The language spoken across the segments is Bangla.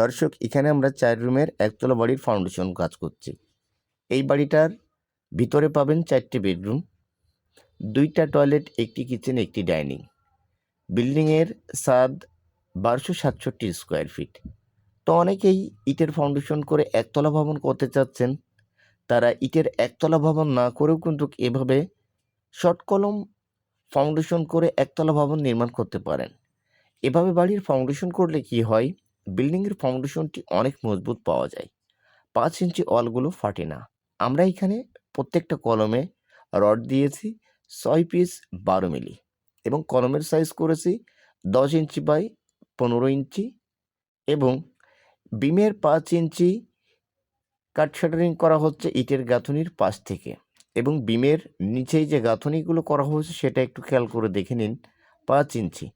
দর্শক, এখানে আমরা চার রুমের একতলা বাড়ির ফাউন্ডেশন কাজ করছি। এই বাড়িটার ভিতরে পাবেন চারটি বেডরুম দুইটা টয়লেট একটি কিচেন একটি ডাইনিং বিল্ডিংয়ের সাদ বারোশো সাতষট্টি স্কোয়ার ফিট তো অনেকেই ইটের ফাউন্ডেশন করে একতলা ভবন করতে চাচ্ছেন। তারা ইটের একতলা ভবন না করেও কিন্তু এভাবে শর্ট কলম ফাউন্ডেশন করে একতলা ভবন নির্মাণ করতে পারেন। এভাবে বাড়ির ফাউন্ডেশন করলে কি হয়? বিল্ডিংয়ের ফাউন্ডেশনটি অনেক মজবুত পাওয়া যায়। পাঁচ ইঞ্চি ওয়ালগুলো ফাটে না। আমরা এখানে প্রত্যেকটা কলমে রড দিয়েছি ছয় পিস বারো মিলি এবং কলমের সাইজ করেছি দশ ইঞ্চি বাই পনেরো ইঞ্চি এবং বিমের পাঁচ ইঞ্চি কাট শাটারিং করা হচ্ছে ইটের গাঁথনির পাশ থেকে এবং বিমের নিচেই যে গাঁথনিগুলো করা হয়েছে সেটা একটু খেয়াল করে দেখে নিন। পাঁচ ইঞ্চি।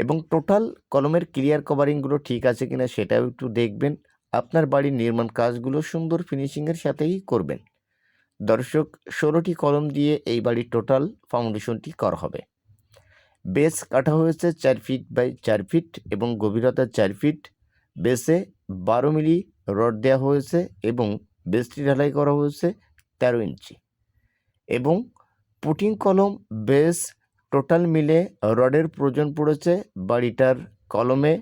এবং টোটাল কলমের ক্লিয়ার কভারিংগুলো ঠিক আছে কিনা সেটাও একটু দেখবেন। আপনার বাড়ির নির্মাণ কাজগুলো সুন্দর ফিনিশিংয়ের সাথেই করবেন। দর্শক, ষোলোটি কলম দিয়ে এই বাড়ির টোটাল ফাউন্ডেশনটি করা হবে। বেস কাটা হয়েছে চার ফিট বাই চার ফিট এবং গভীরতা চার ফিট বেসে বারো মিলি রড দেওয়া হয়েছে এবং বেসটি ঢালাই করা হয়েছে তেরো ইঞ্চি। এবং পুটিং কলম বেস টোটাল মিলে রডের প্রয়োজন পড়েছে বাড়িটার কলমে,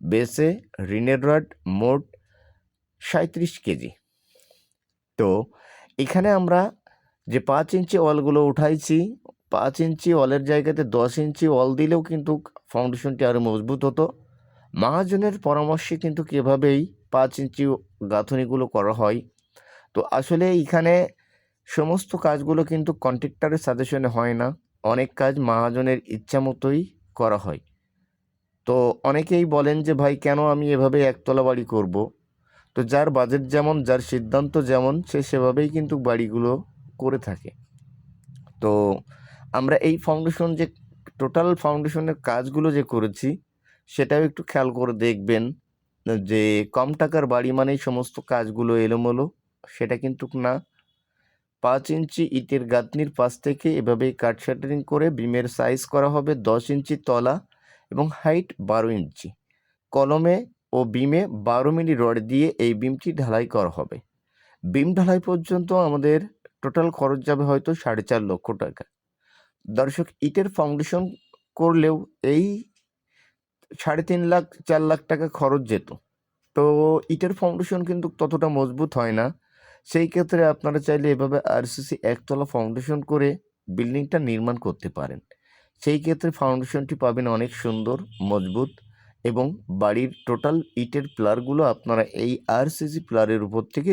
বেসে ঋণের রড মোট সাঁত্রিশ কেজি। তো এখানে আমরা যে পাঁচ ইঞ্চি ওয়ালগুলো উঠাইছি, পাঁচ ইঞ্চি ওয়ালের জায়গাতে দশ ইঞ্চি ওয়াল দিলেও কিন্তু ফাউন্ডেশনটি আরও মজবুত হতো। মহাজনের পরামর্শে কিন্তু এভাবেই পাঁচ ইঞ্চি গাঁথনিগুলো করা হয়। তো আসলে এখানে সমস্ত কাজগুলো কিন্তু কন্ট্রাক্টরের সাজেশনে হয় না। অনেক কাজ মহাজনের ইচ্ছা মতোই করা হয়। তো অনেকেই বলেন যে, ভাই, কেন আমি এভাবে একতলা বাড়ি করব? তো যার বাজেট যেমন, যার সিদ্ধান্ত যেমন, সে সেভাবেই কিন্তু বাড়িগুলো করে থাকে। তো আমরা এই ফাউন্ডেশন যে টোটাল ফাউন্ডেশনের কাজগুলো যে করেছি, সেটাও একটু খেয়াল করে দেখবেন যে, কম টাকার বাড়ি মানেই সমস্ত কাজগুলো এলোমেলো, সেটা কিন্তু না। পাঁচ ইঞ্চি ইটের গাঁথনির পাশ থেকে এভাবে কাট শাটারিং করে বিমের সাইজ করা হবে দশ ইঞ্চি তলা এবং হাইট বারো ইঞ্চি। কলমে ও বিমে বারো মিলি রড দিয়ে এই বিমটি ঢালাই করা হবে। বিম ঢালাই পর্যন্ত আমাদের টোটাল খরচ যাবে হয়তো সাড়ে চার লক্ষ টাকা। দর্শক, ইটের ফাউন্ডেশন করলেও এই সাড়ে তিন লাখ, চার লাখ টাকা খরচ যেত। তো ইটের ফাউন্ডেশন কিন্তু ততটা মজবুত হয় না। সেই ক্ষেত্রে আপনারা চাইলে এভাবে আরসিসি একতলা ফাউন্ডেশন করে বিল্ডিংটা নির্মাণ করতে পারেন। সেই ক্ষেত্রে ফাউন্ডেশনটি পাবেন অনেক সুন্দর, মজবুত এবং বাড়ির টোটাল ইটের প্লারগুলো আপনারা এই আরসিসি প্লারের উপর থেকে